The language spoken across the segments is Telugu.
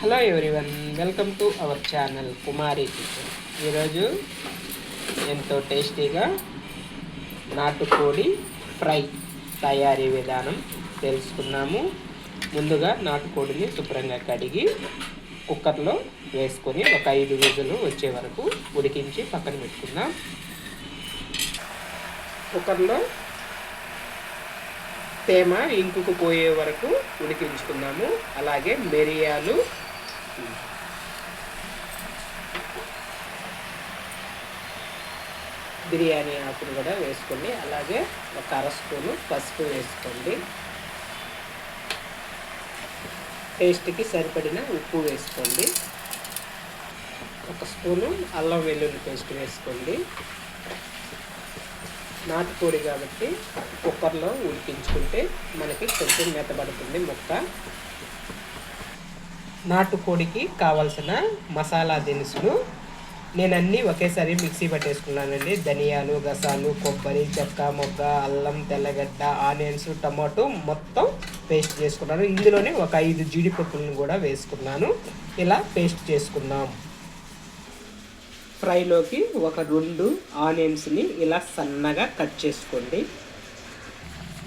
Hello everyone welcome to our channel Kumari kitchen ఈరోజు ఎంతో టేస్టీగా నాటుకోడి ఫ్రై తయారీ విధానం తెలుసుకున్నాము. ముందుగా నాటుకోడిని శుభ్రంగా కడిగి కుక్కర్లో వేసుకొని ఒక ఐదు విజులు వచ్చే వరకు ఉడికించి పక్కన పెట్టుకుందాం. కుక్కర్లో తేమ ఇంకుకు పోయే వరకు ఉడికించుకున్నాము అలాగే మిరియాలు బిర్యానీ ఆకులు కూడా వేసుకోండి అలాగే ఒక అర స్పూను పసుపు వేసుకోండి. టేస్ట్కి సరిపడిన ఉప్పు వేసుకోండి. ఒక స్పూను అల్లం వెల్లుల్లి పేస్ట్ వేసుకోండి. నాటుకోడి కాబట్టి కుక్కర్లో ఉడికించుకుంటే మనకి కొంచెం మెత్తబడుతుంది ముక్క. నాటుకోడికి కావాల్సిన మసాలా దినుసులు. నేను అన్నీ ఒకేసారి మిక్సీ పట్టేసుకున్నానండి. ధనియాలు గసాలు కొబ్బరి చెక్క మొగ్గ అల్లం తెల్లగడ్డ ఆనియన్స్ టమాటో మొత్తం పేస్ట్ చేసుకున్నాను. ఇందులోనే ఒక ఐదు జీడిపప్పులను కూడా వేసుకున్నాను. ఇలా పేస్ట్ చేసుకున్నాం ఫ్రైలోకి ఒక రెండు ఆనియన్స్ని ఇలా సన్నగా కట్ చేసుకోండి.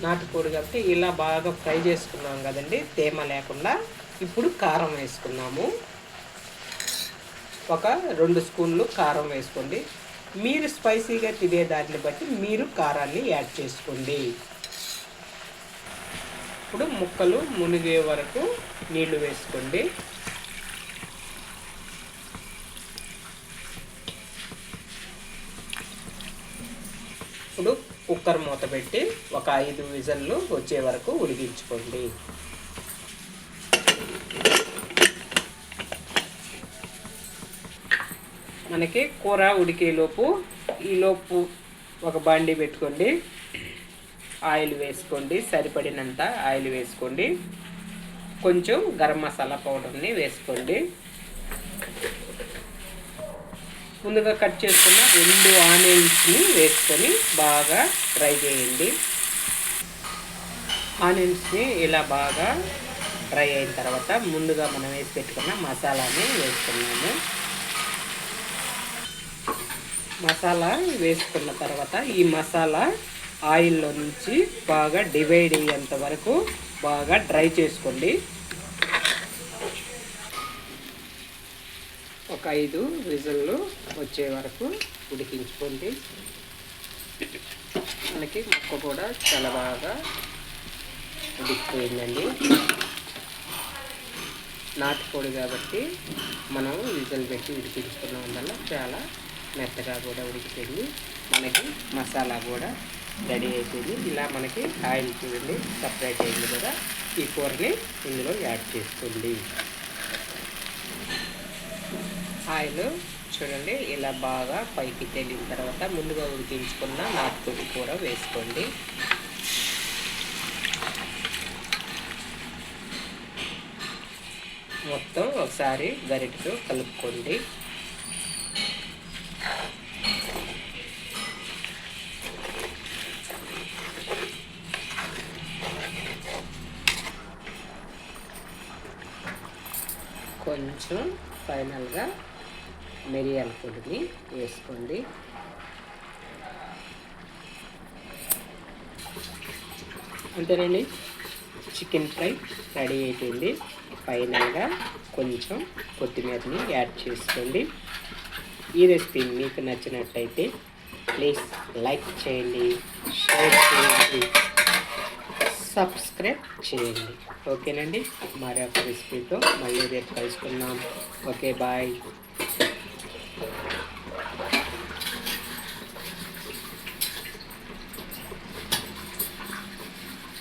నాటుకోడి కాబట్టి ఇలా బాగా ఫ్రై చేసుకున్నాం కదండి. తేమ లేకుండా ఇప్పుడు కారం వేసుకున్నాము ఒక రెండు స్పూన్లు కారం వేసుకోండి. మీరు స్పైసీగా తినే దాన్ని బట్టి మీరు కారాన్ని యాడ్ చేసుకోండి. ఇప్పుడు ముక్కలు మునిగే వరకు నీళ్ళు వేసుకోండి. ఇప్పుడు కుక్కర్ మూత పెట్టి ఒక ఐదు విజన్లు వచ్చే వరకు ఉడికించుకోండి. మనకి కూర ఉడికేలోపు ఈలోపు ఒక బండి పెట్టుకోండి. ఆయిల్ వేసుకోండి సరిపడినంత ఆయిల్ వేసుకోండి. కొంచెం గరం మసాలా పౌడర్ని వేసుకోండి. ముందుగా కట్ చేసుకున్న రెండు ఆనియన్స్ని వేసుకొని బాగా ఫ్రై చేయండి. ఆనియన్స్ని ఇలా బాగా ఫ్రై అయిన తర్వాత ముందుగా మనం వేసి పెట్టుకున్న మసాలాని వేసుకున్నాము మసాలా వేసుకున్న తర్వాత ఈ మసాలా ఆయిల్లో నుంచి బాగా డివైడ్ అయ్యేంత వరకు బాగా డ్రై చేసుకోండి. ఒక ఐదు విజల్లు వచ్చే వరకు ఉడికించుకోండి. మనకి ముక్క కూడా చాలా బాగా ఉడికిపోయిందండి. నాటుకోడి కాబట్టి మనం విజల్ పెట్టి ఉడికించుకున్నాం వల్ల చాలా మెత్తగా కూడా ఉడికిపోయింది మనకి మసాలా కూడా రెడీ అయిపోయింది ఇలా మనకి ఆయిల్ చూడండి సపరేట్ అయింది కదా. ఈ కూరని ఇందులో యాడ్ చేసుకోండి. ఆయిల్ చూడండి ఇలా బాగా పైకి తేలిన తర్వాత ముందుగా ఉడికించుకున్న నాటుకోడి కూర వేసుకోండి. మొత్తం ఒకసారి గరిటతో కలుపుకోండి. కొంచెం ఫైనల్గా మిరియాల పొడిని వేసుకోండి. అంతేనండి చికెన్ ఫ్రై రెడీ అయిపోయింది. ఫైనల్గా కొంచెం కొత్తిమీరని యాడ్ చేసుకోండి. ఈ రెసిపీ మీకు నచ్చినట్లయితే ప్లీజ్ లైక్ చేయండి షేర్ చేయండి. సబ్స్క్రైబ్ చేయండి. ఓకేనండి? మరొక రెసిపీతో మళ్ళీ రేపు కలుసుకుందాం. Okay bye.